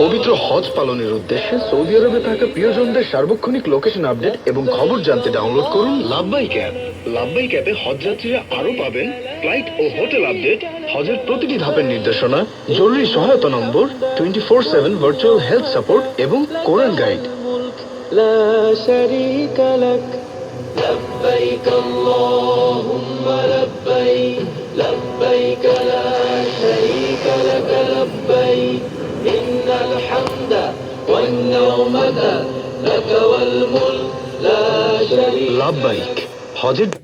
পবিত্র হজ পালনের উদ্দেশ্যে সৌদি আরবে থাকা প্রিয়জনদের সার্বক্ষণিক লোকেশন আপডেট এবং খবর জানতে ডাউনলোড করুন লাভবাই ক্যাব। লাভবাই ক্যাবে হজযাত্রীরা আরও পাবেন ফ্লাইট ও হোটেল আপডেট হজের প্রতিটি ধাপের নির্দেশনা, জরুরি সহায়তা নম্বর twenty four seven virtual health support এবং কোরআন গাইড لا شريك লাভবাহিক হজের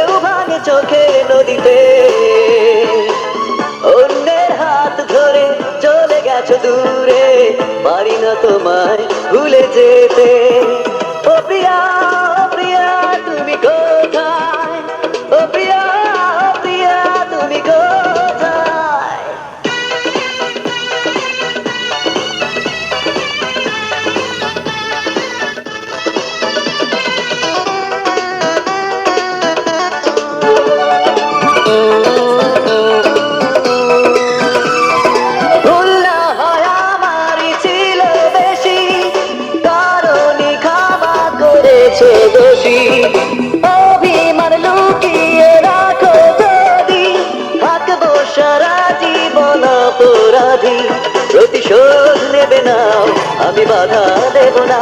চোখের নদীতে। অন্যের হাত ধরে চলে গেছো দূরে পারি না তোমায় ভুলে যেতে। করেছে দোষী অভিমান লুকিয়ে রাখো যদি। সারা প্রতিশোধ নেবে না আমি বাধা দেব না।